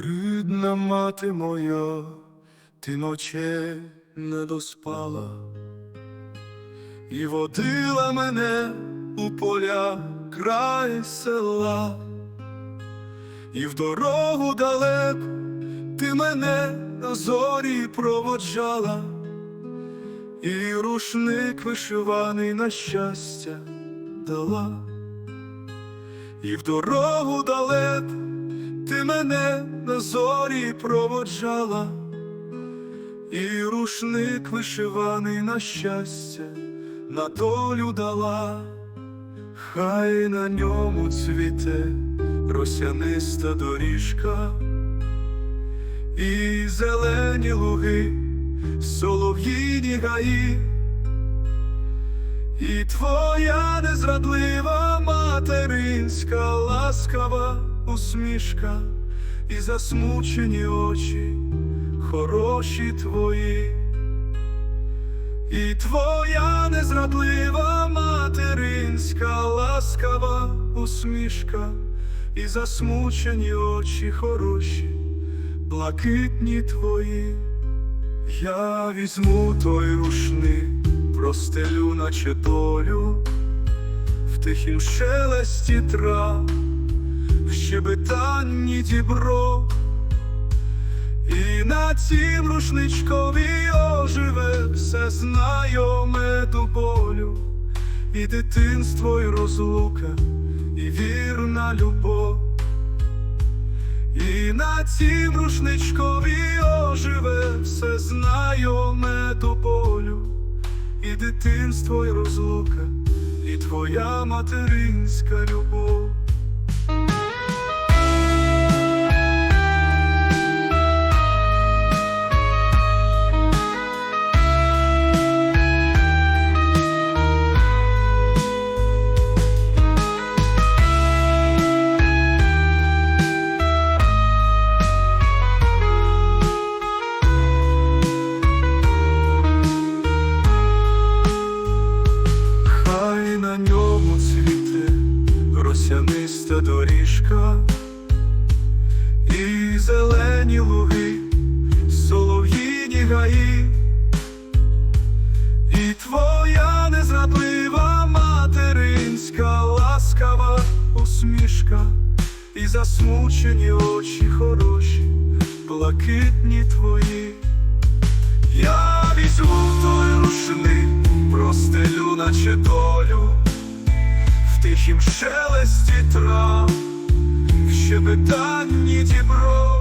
Рідна мати моя, ти ночей не доспала. І водила мене у поля край села, і в дорогу далек ти мене на зорі проводжала, і рушник вишиваний на щастя дала, і в дорогу далек ти мене на зорі проводжала, і рушник вишиваний на щастя, на долю дала, хай на ньому цвіте росяниста доріжка, і зелені луги, солов'їні гаї, і твоя незрадлива материнська ласкава усмішка, і засмучені очі, хороші твої, і твоя незрадлива материнська ласкава усмішка, і засмучені очі хороші, блакитні твої. Я візьму той рушник, простелю, наче долю, в тихім шелесті трав, щебетанні дібро, і на цім рушничкові оживе все знайоме до болю, і дитинство, і розлука, і вірна любов. І на цім рушничкові оживе все знайоме до болю, і дитинство, і розлука, і твоя материнська любов. Доріжка, і зелені луги, солов'їні гаї, і твоя незрадлива материнська ласкава усмішка, і засмучені очі хороші, блакитні твої. Я візьму той рушник, простелю, наче долю, тихім шелесті трав, в щебетанні дібро,